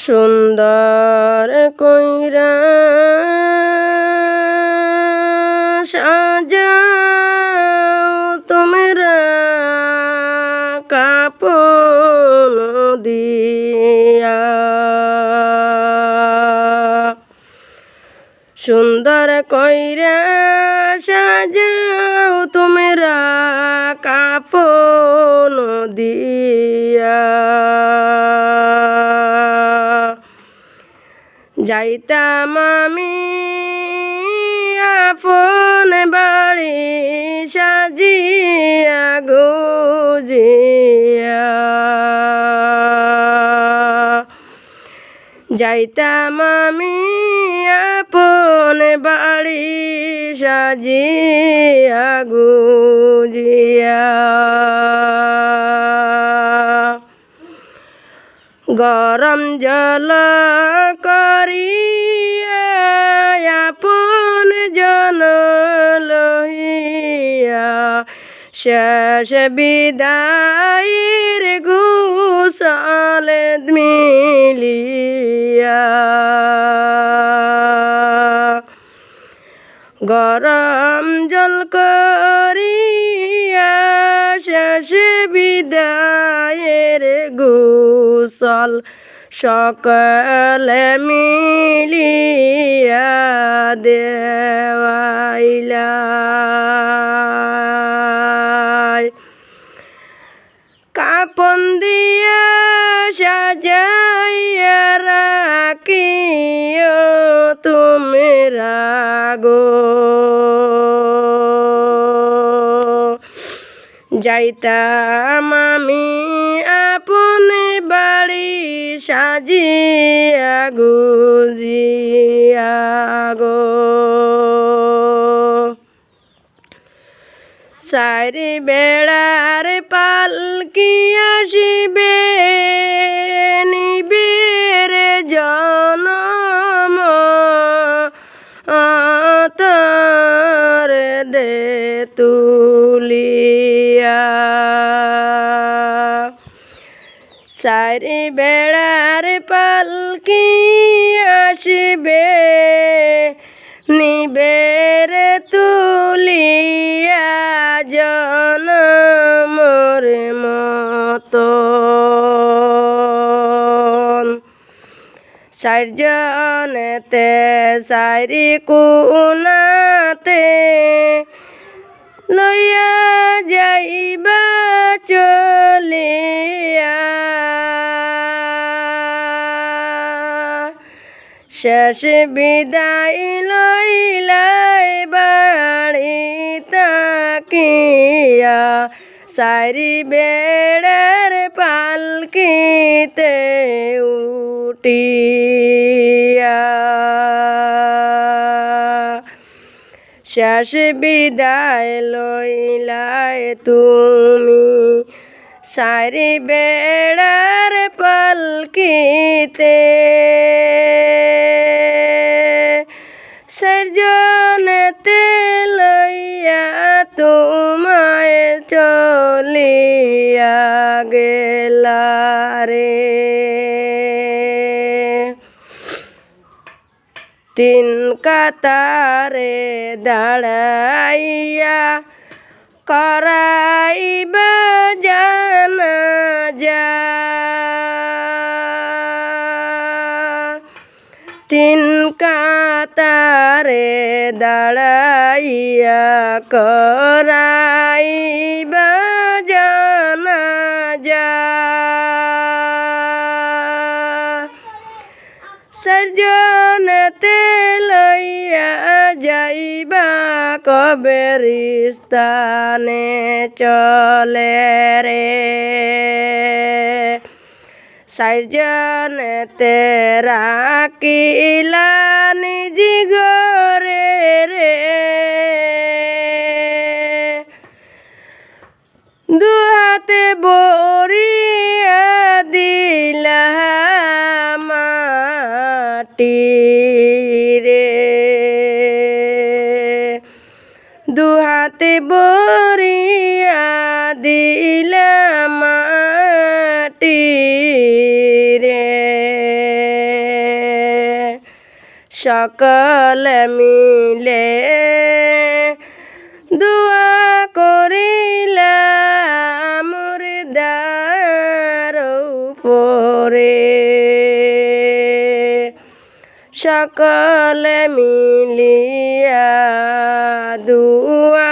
সুন্দর কইরা সাজাও তোমরা কাপন দিয়া। সুন্দর কইরা সাজাও তোমরা কাপন দিয়া। যাইতাম আমি আপন বাড়ি সাজিয়া গুজিয়া। যাইতাম আমি আপন বাড়ি সাজিয়া গুজিয়া। গরম জল শেষ বিদায়ের গুসল মিলিয়া। গরম জল করিয়া শেষ বিদায়ের গুসল সকলে মিলিয়া দেওয়াইলা সাজাইয়া রাখিও তোমরা গো যাইতাম আমি আপন বাড়ি সাজিয়া গুজিয়া গো। সারি বেড়ার পালকি আসিবে সারি বেড়ার পালকি আসিবে নিবের তুলিয়া জনমর মতন চারজনেতে চারি কোনাতে লইয়া যাইবা শেষ বিদায় লইলাই বাড়ি তাকিয়া সারি বেড়ার পালকিতে উঠিয়া। শেষ বিদায় লইলাই তুমি। সারি বেড়ার পালকিতে চলিয়া গেলা রে। তিন কাতারে দাঁড়াইয়া করাইবা জানা যা। তিন কাতারে দাঁড়াইয়া করাইবা জানা যা সর্জনতে লইয়া যাইবা কবে রিস্তানে চলে রে? সর্জনতে রাখিলা নিজি গরে রে। দুহাতে বরিয়া দিলা মাটি রে সকল মিলে দুয়া করিলাম মুর্দার উপরে। সকলে মিলিয়া দুয়া